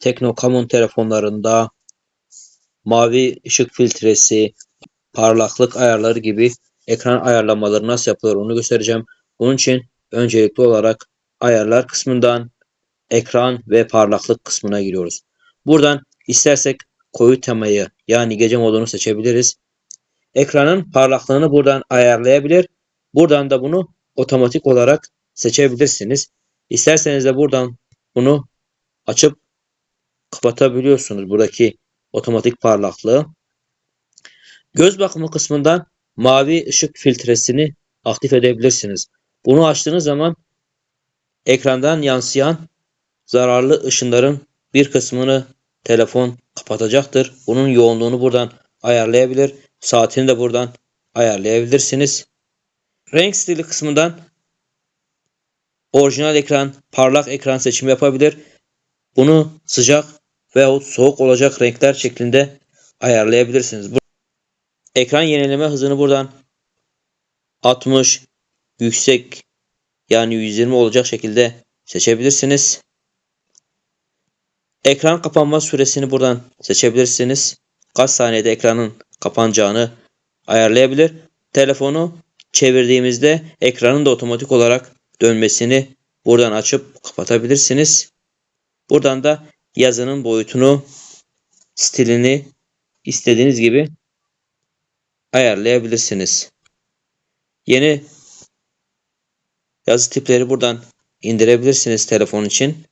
Tekno Camon telefonlarında mavi ışık filtresi, parlaklık ayarları gibi ekran ayarlamaları nasıl yapılır onu göstereceğim. Bunun için öncelikli olarak ayarlar kısmından ekran ve parlaklık kısmına giriyoruz. Buradan istersek koyu temayı yani gece modunu seçebiliriz. Ekranın parlaklığını buradan ayarlayabilir. Buradan da bunu otomatik olarak seçebilirsiniz. İsterseniz de buradan bunu açıp kapatabiliyorsunuz buradaki otomatik parlaklığı. Göz bakımı kısmından mavi ışık filtresini aktif edebilirsiniz. Bunu açtığınız zaman ekrandan yansıyan zararlı ışınların bir kısmını telefon kapatacaktır. Bunun yoğunluğunu buradan ayarlayabilir. Saatini de buradan ayarlayabilirsiniz. Renk stili kısmından orijinal ekran, parlak ekran seçimi yapabilir. Bunu sıcak veyahut soğuk olacak renkler şeklinde ayarlayabilirsiniz. Ekran yenileme hızını buradan 60 yüksek yani 120 olacak şekilde seçebilirsiniz. Ekran kapanma süresini buradan seçebilirsiniz. Kaç saniyede ekranın kapanacağını ayarlayabilir. Telefonu çevirdiğimizde ekranın da otomatik olarak dönmesini buradan açıp kapatabilirsiniz. Buradan da yazının boyutunu, stilini istediğiniz gibi ayarlayabilirsiniz. Yeni yazı tipleri buradan indirebilirsiniz telefon için.